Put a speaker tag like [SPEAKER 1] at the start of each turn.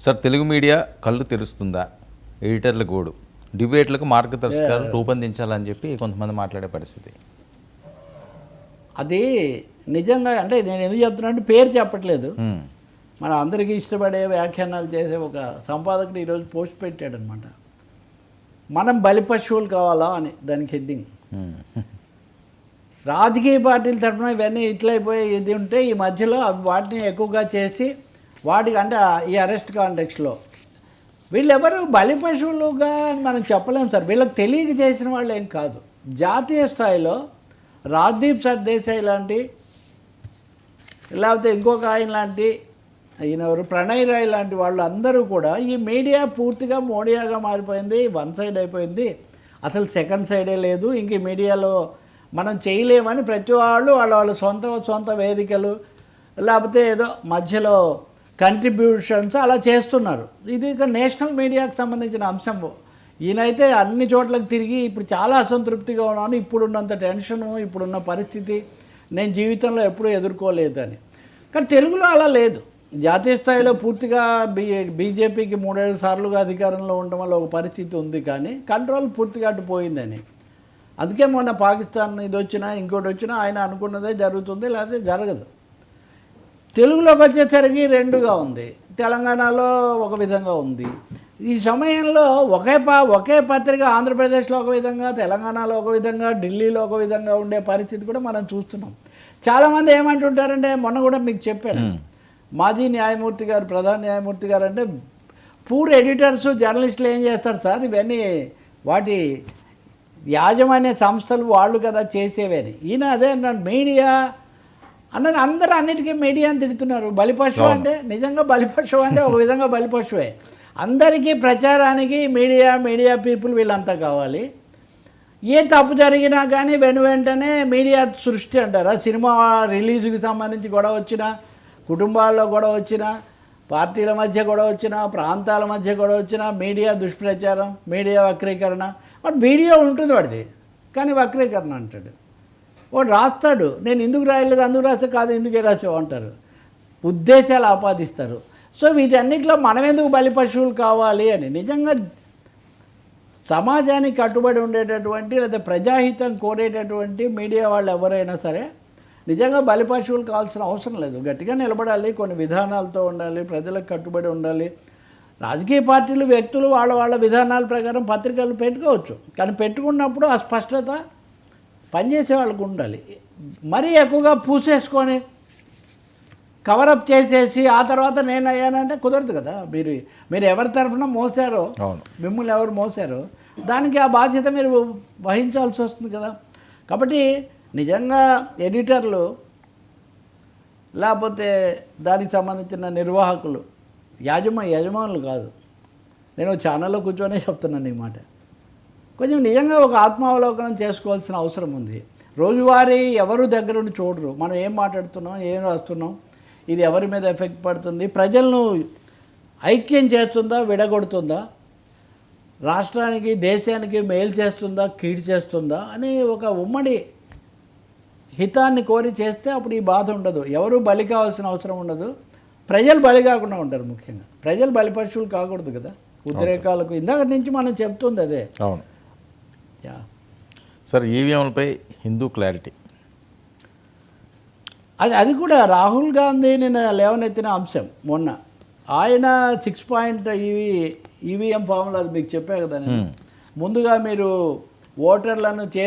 [SPEAKER 1] Sir Telugu media కళ్ళు తెరుస్తుందా? ఎడిటర్ల గోడు. డిబేట్లకు మార్గదర్శకాలు రూపొందించాలని చెప్పి కొంతమంది మాట్లాడే పరిస్థితి.
[SPEAKER 2] అది నిజంగా అంటే నేను ఎందుకు చెప్తున్నా అంటే పేరు చెప్పట్లేదు.
[SPEAKER 1] ఉమ్,
[SPEAKER 2] మన అందరికీ ఇష్టపడే వ్యాఖ్యానాలు చేసే ఒక సంపాదకుడు ఈరోజు పోస్ట్ పెట్టాడనమాట. మనం బలి పశువులు కావాలా అని దానికి హెడ్డింగ్.
[SPEAKER 1] ఉమ్,
[SPEAKER 2] రాజకీయ పార్టీల తరఫున ఇవన్నీ ఇట్లయిపోయి ఇది ఉంటే ఈ మధ్యలో వాటిని ఎక్కువగా చేసి వాటికి అంటే ఈ అరెస్ట్ కాంటెక్స్లో వీళ్ళెవరు బలి పశువులుగా మనం చెప్పలేము సార్. వీళ్ళకి తెలియక చేసిన వాళ్ళు ఏం కాదు. జాతీయ స్థాయిలో రాజ్దీప్ సర్దేశాయ్ లాంటి లేకపోతే ఇంకొక ఆయన లాంటి ఈయన ఎవరు? ప్రణయ్ రాయ్ లాంటి వాళ్ళు అందరూ కూడా ఈ మీడియా పూర్తిగా మోడియాగా మారిపోయింది. వన్ సైడ్ అయిపోయింది. అసలు సెకండ్ సైడే లేదు. ఇంక ఈ మీడియాలో మనం చేయలేమని ప్రతి వాళ్ళు వాళ్ళ వాళ్ళ సొంత సొంత వేదికలు లేకపోతే ఏదో మధ్యలో కంట్రిబ్యూషన్స్ అలా చేస్తున్నారు. ఇది ఇక నేషనల్ మీడియాకు సంబంధించిన అంశం. ఈయనైతే అన్ని చోట్లకు తిరిగి ఇప్పుడు చాలా అసంతృప్తిగా ఉన్నాను. ఇప్పుడున్నంత టెన్షను ఇప్పుడున్న పరిస్థితి నేను జీవితంలో ఎప్పుడూ ఎదుర్కోలేదని. కానీ తెలుగులో అలా లేదు. జాతీయ స్థాయిలో పూర్తిగా బీ బీజేపీకి మూడేడు సార్లుగా అధికారంలో ఉండడం వల్ల ఒక పరిస్థితి ఉంది కానీ కంట్రోల్ పూర్తిగా అటు పోయిందని. అందుకే మొన్న పాకిస్తాన్ ఇది వచ్చినా ఇంకోటి వచ్చినా ఆయన అనుకున్నదే జరుగుతుంది లేకపోతే జరగదు. తెలుగులోకి వచ్చేసరికి రెండుగా ఉంది. తెలంగాణలో ఒక విధంగా ఉంది. ఈ సమయంలో ఒకే పా ఒకే పత్రిక ఆంధ్రప్రదేశ్లో ఒక విధంగా తెలంగాణలో ఒక విధంగా ఢిల్లీలో ఒక విధంగా ఉండే పరిస్థితి కూడా మనం చూస్తున్నాం. చాలామంది ఏమంటుంటారంటే మొన్న కూడా మీకు చెప్పాను. మాజీ న్యాయమూర్తి గారు ప్రధాన న్యాయమూర్తి గారు అంటే పూర్ ఎడిటర్స్ జర్నలిస్టులు ఏం చేస్తారు సార్? ఇవన్నీ వాటి యాజమాన్య సంస్థలు వాళ్ళు కదా చేసేవని. ఈయన అదే అన్నాడు మీడియా అన్నది అందరూ అన్నిటికీ మీడియాని తిడుతున్నారు. బలిపశువు అంటే నిజంగా బలిపశువు అంటే ఒక విధంగా బలిపశువే. అందరికీ ప్రచారానికి మీడియా మీడియా పీపుల్ వీళ్ళంతా కావాలి. ఏ తప్పు జరిగినా కానీ వెను వెంటనే మీడియా సృష్టి అంటారు. ఆ సినిమా రిలీజ్కి సంబంధించి గొడవ వచ్చినా కుటుంబాల్లో గొడవ వచ్చినా పార్టీల మధ్య గొడవ వచ్చినా ప్రాంతాల మధ్య గొడవ వచ్చినా మీడియా దుష్ప్రచారం మీడియా వక్రీకరణ. వాడు వీడియో ఉంటుంది వాడిది. కానీ వక్రీకరణ అంటాడు. వాడు రాస్తాడు. నేను ఎందుకు రాయలేదు? అందుకు రాసే కాదు ఎందుకే రాసావు అంటారు. ఉద్దేశాలు ఆపాదిస్తారు. సో వీటన్నిటిలో మనం ఎందుకు బలి పశువులు కావాలి అని? నిజంగా సమాజానికి కట్టుబడి ఉండేటటువంటి లేదా ప్రజాహితం కోరేటటువంటి మీడియా వాళ్ళు ఎవరైనా సరే నిజంగా బలి పశువులు కావాల్సిన అవసరం లేదు. గట్టిగా నిలబడాలి కొన్ని విధానాలతో ఉండాలి ప్రజలకు కట్టుబడి ఉండాలి. రాజకీయ పార్టీలు వ్యక్తులు వాళ్ళ వాళ్ళ విధానాల ప్రకారం పత్రికలు పెట్టుకోవచ్చు. కానీ పెట్టుకున్నప్పుడు ఆ స్పష్టత పనిచేసే వాళ్ళకు ఉండాలి మరీ ఎక్కువగా పూసేసుకొని కవరప్ చేసేసి ఆ తర్వాత నేను అయ్యానంటే కుదరదు కదా. మీరు మీరు ఎవరి తరఫున మోసారో మిమ్మల్ని ఎవరు మోసారో దానికి ఆ బాధ్యత మీరు వహించాల్సి వస్తుంది కదా. కాబట్టి నిజంగా ఎడిటర్లు లేకపోతే దానికి సంబంధించిన నిర్వాహకులు యాజమా యజమానులు కాదు. నేను ఛానల్లో కూర్చొనే చెప్తున్నాను ఈ మాట. కొంచెం నిజంగా ఒక ఆత్మావలోకనం చేసుకోవాల్సిన అవసరం ఉంది. రోజువారీ ఎవరు దగ్గరుండి చూడరు. మనం ఏం మాట్లాడుతున్నాం ఏం రాస్తున్నాం ఇది ఎవరి మీద ఎఫెక్ట్ పడుతుంది ప్రజలను ఐక్యం చేస్తుందా విడగొడుతుందా రాష్ట్రానికి దేశానికి మేలు చేస్తుందా కీడు చేస్తుందా అని ఒక ఉమ్మడి హితాన్ని కోరి చేస్తే అప్పుడు ఈ బాధ ఉండదు. ఎవరు బలి కావాల్సిన అవసరం ఉండదు. ప్రజలు బలి కాకుండా ఉంటారు ముఖ్యంగా. ప్రజలు బలి పశువులు కాకూడదు కదా. ఉద్రేకాలకు ఇందాక నుంచి మనం చెప్తుంది అదే.
[SPEAKER 1] సార్ ఈవీఎంలపై హిందూ క్లారిటీ.
[SPEAKER 2] అది అది కూడా రాహుల్ గాంధీ నిన్న లేవనెత్తిన అంశం మొన్న. ఆయన సిక్స్ పాయింట్ ఈవీ ఈవీఎం ఫామ్లో అది మీకు చెప్పా కదా నేను. ముందుగా మీరు ఓటర్లను చే